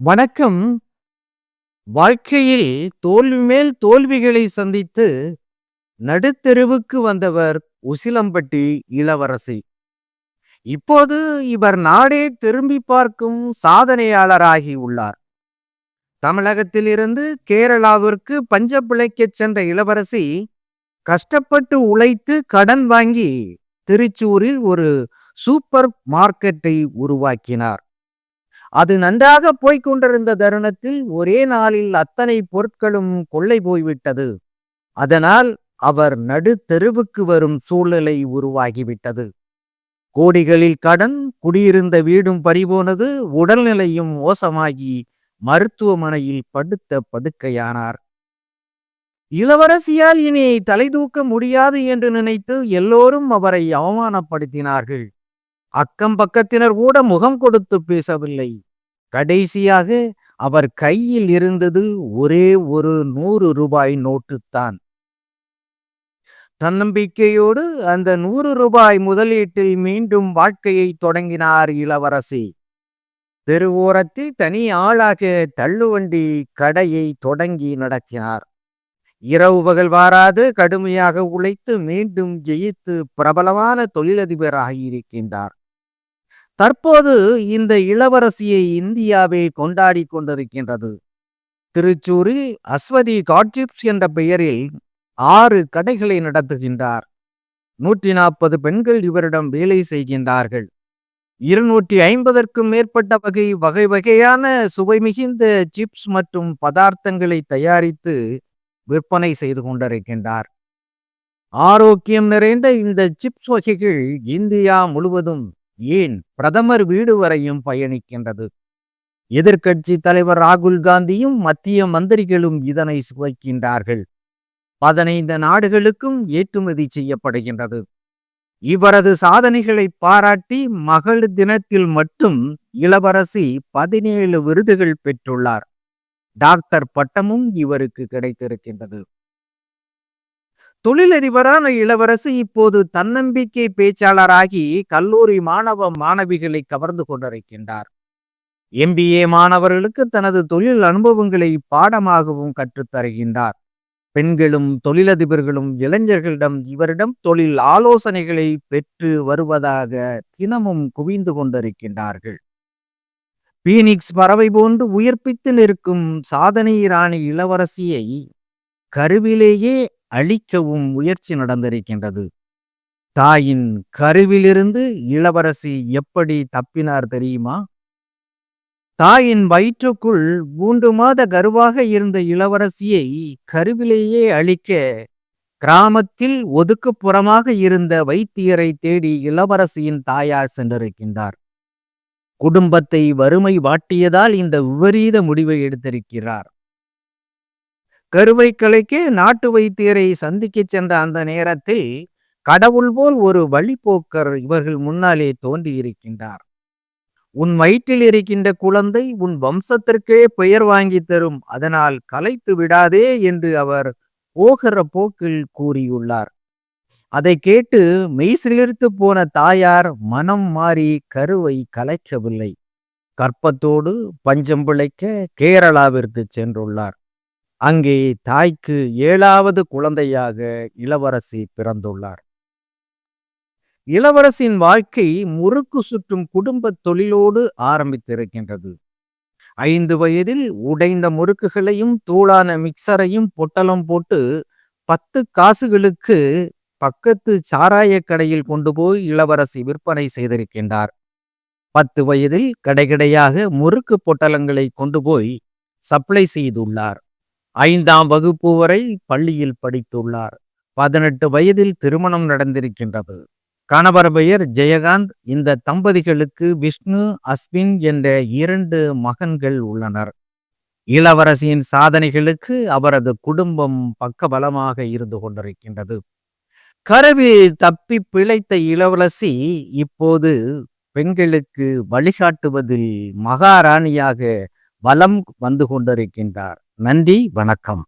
வணக்கம். வாழ்க்கையில் தோல்வி மேல் தோல்விகளை சந்தித்து நடுத்தெருவுக்கு வந்தவர் உசிலம்பட்டி இளவரசி. இப்போது இவர் நாடே திரும்பி பார்க்கும் சாதனையாளராகி உள்ளார். தமிழகத்திலிருந்து கேரளாவிற்கு பஞ்ச பிழைக்கச் சென்ற இளவரசி கஷ்டப்பட்டு உழைத்து கடன் வாங்கி திருச்சூரில் ஒரு சூப்பர் மார்க்கெட்டை உருவாக்கினார். அது நன்றாக போய்க் கொண்டிருந்த தருணத்தில் ஒரே நாளில் அத்தனை பொருட்களும் கொள்ளை போய்விட்டது. அதனால் அவர் நடு தெருவுக்கு வரும் சூழ்நிலை உருவாகிவிட்டது. கோடிகளில் கடன் குடியிருந்த வீடும் பறிபோனது உடல்நிலையும் மோசமாகி மருத்துவமனையில் படுத்த படுக்கையானார். இளவரசியால் இனி தலை தூக்க முடியாது என்று நினைத்து எல்லோரும் அவரை அவமானப்படுத்தினார்கள். அக்கம் பக்கத்தினர் கூட முகம் கொடுத்து பேசவில்லை. கடைசியாக அவர் கையில் இருந்தது ஒரே ஒரு நூறு ரூபாய் நோட்டுத்தான். தன்னம்பிக்கையோடு அந்த நூறு ரூபாய் முதலீட்டில் மீண்டும் வாழ்க்கையை தொடங்கினார் இளவரசி. தெருவோரத்தில் தனி ஆளாக தள்ளுவண்டி கடையை தொடங்கி நடத்தினார். இரவு பகல் வாராது கடுமையாக உழைத்து மீண்டும் ஜெயித்து பிரபலமான தொழிலதிபராக இருக்கின்றார். தற்போது இந்த இளவரசியை இந்தியாவே கொண்டாடி கொண்டிருக்கின்றது. திருச்சூரில் அஸ்வதி காட்ஜிப்ஸ் என்ற பெயரில் ஆறு கடைகளை நடத்துகின்றார். நூற்றி நாற்பது பெண்கள் இவரிடம் வேலை செய்கின்றார்கள். இருநூற்றி ஐம்பதற்கும் மேற்பட்ட வகை வகை வகையான சுவை மிகுந்த சிப்ஸ் மற்றும் பதார்த்தங்களை தயாரித்து விற்பனை செய்து கொண்டிருக்கின்றார். ஆரோக்கியம் நிறைந்த இந்த சிப்ஸ் வகைகள் இந்தியா முழுவதும் ஏன் பிரதமர் வீடு வரையும் பயணிக்கின்றது? எதிர்க்கட்சி தலைவர் ராகுல் காந்தியும் மத்திய மந்திரிகளும் இதனை சுவைக்கின்றார்கள். பதினைந்து நாடுகளுக்கும் ஏற்றுமதி செய்யப்படுகின்றது. இவரது சாதனைகளை பாராட்டி மகளிர் தினத்தில் மட்டும் இளவரசி பதினேழு விருதுகள் பெற்றுள்ளார். டாக்டர் பட்டமும் இவருக்கு கிடைத்திருக்கின்றது. தொழிலதிபரான இளவரசி இப்போது தன்னம்பிக்கை பேச்சாளராகி கல்லூரி மாணவ மாணவிகளை கவர்ந்து கொண்டிருக்கின்றார். எம்பிஏ மாணவர்களுக்கு தனது தொழில் அனுபவங்களை பாடமாகவும் கற்றுத்தருகின்றார். பெண்களும் தொழிலதிபர்களும் இளைஞர்களிடம் இவரிடம் தொழில் ஆலோசனைகளை பெற்று வருவதாக தினமும் குவிந்து கொண்டிருக்கின்றார்கள். பீனிக்ஸ் பறவை போன்று உயிர்ப்பித்து நிற்கும் சாதனை ராணி இளவரசியை கருவிலேயே அழிக்கவும் முயற்சி நடந்திருக்கின்றது. தாயின் கருவிலிருந்து இளவரசி எப்படி தப்பினார் தெரியுமா? தாயின் வயிற்றுக்குள் மூன்று மாத கருவாக இருந்த இளவரசியை கருவிலேயே அழிக்க கிராமத்தில் ஒதுக்குப்புறமாக இருந்த வைத்தியரை தேடி இளவரசியின் தாயார் சென்றிருக்கின்றார். குடும்பத்தை வறுமை வாட்டியதால் இந்த விபரீத முடிவை எடுத்திருக்கிறார். கருவை கலைக்கு நாட்டு வைத்தியரை சந்திக்க சென்ற அந்த நேரத்தில் கடவுள் போல் ஒரு வழிபோக்கர் இவர்கள் முன்னாலே தோன்றியிருக்கின்றார். உன் வயிற்றில் இருக்கின்ற குழந்தை உன் வம்சத்திற்கே பெயர் வாங்கி தரும் அதனால் கலைத்து விடாதே என்று அவர் போகிற போக்கில் கூறியுள்ளார். அதை கேட்டு மெய்சிலிர்த்து போன தாயார் மனம் மாறி கருவை கலைக்கவில்லை. கற்பத்தோடு பஞ்சம் பிழைக்க கேரளாவிற்கு சென்றுள்ளார். அங்கே தாய்க்கு ஏழாவது குழந்தையாக இளவரசி பிறந்துள்ளார். இளவரசின் வாழ்க்கை முறுக்கு சுற்றும் குடும்ப தொழிலோடு ஆரம்பித்திருக்கின்றது. ஐந்து வயதில் உடைந்த முறுக்குகளையும் தூளான மிக்சரையும் பொட்டலம் போட்டு பத்து காசுகளுக்கு பக்கத்து சாராய கடையில் கொண்டு போய் இளவரசி விற்பனை செய்திருக்கின்றார். பத்து வயதில் கடைகடையாக முறுக்கு பொட்டலங்களை கொண்டு போய் சப்ளை செய்துள்ளார். ஐந்தாம் வகுப்பு வரை பள்ளியில் படித்துள்ளார். பதினெட்டு வயதில் திருமணம் நடந்திருக்கின்றது. கணவர் பெயர் ஜெயகாந்த். இந்த தம்பதிகளுக்கு விஷ்ணு அஸ்வின் என்ற இரண்டு மகன்கள் உள்ளனர். இளவரசியின் சாதனைகளுக்கு அவரது குடும்பம் பக்கபலமாக இருந்து கொண்டிருக்கின்றது. கரவில் தப்பி பிழைத்த இளவரசி இப்போது பெண்களுக்கு வழிகாட்டுவதில் மகாராணியாக வலம் வந்து கொண்டிருக்கின்றார். நன்றி வணக்கம்.